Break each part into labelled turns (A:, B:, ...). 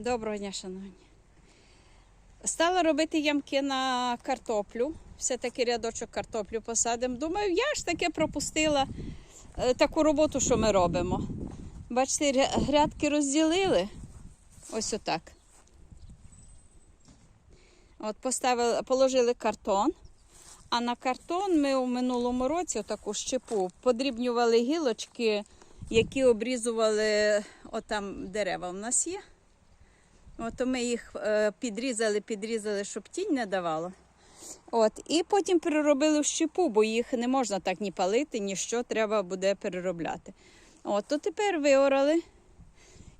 A: Доброго дня, шановні. Стала робити ямки на картоплю. Все-таки рядочок картоплю посадимо. Думаю, я ж таке пропустила е, таку роботу, що ми робимо. Бачите, грядки розділили. Ось отак. От поставили, положили картон. А на картон ми у минулому році отаку щепу подрібнювали гілочки, які обрізували отам дерева в нас є. От ми їх е, підрізали, підрізали, щоб тінь не давало. От, і потім переробили в щепу, бо їх не можна так ні палити, ні що треба буде переробляти. От, то тепер виорали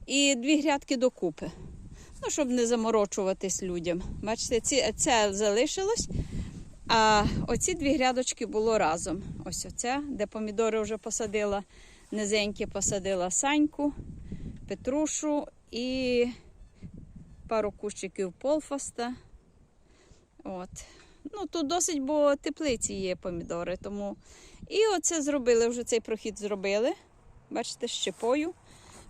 A: і дві грядки докупи. Ну, щоб не заморочуватись людям. Бачите, ці, це залишилось, а оці дві грядочки було разом. Ось оця, де помідори вже посадила, низенькі посадила саньку, петрушу і пару кущиків полфаста. От. Ну, тут досить, бо теплиці є помідори. Тому... І оце зробили, вже цей прохід зробили. Бачите, щепою.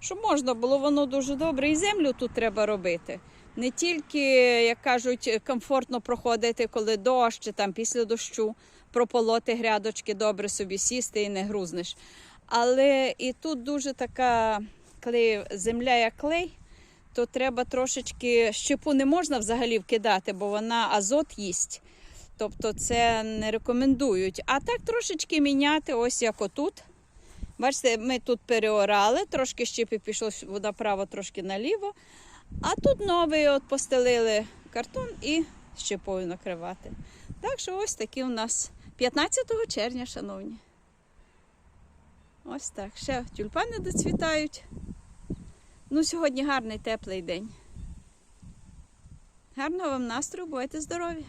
A: Щоб можна було, воно дуже добре. І землю тут треба робити. Не тільки, як кажуть, комфортно проходити, коли дощ, там після дощу, прополоти грядочки, добре собі сісти і не грузнеш. Але і тут дуже така клей, земля як клей, то треба трошечки щепу не можна взагалі вкидати, бо вона азот їсть. Тобто це не рекомендують. А так трошечки міняти, ось як отут. Бачите, ми тут переорали, трошки щепи пішло направо, трошки наліво. А тут новий от постелили картон і щепою накривати. Так що ось такі у нас 15 червня, шановні. Ось так. Ще тюльпани доцвітають. Ну, сьогодні гарний теплий день. Гарного вам настрою, бувайте здорові!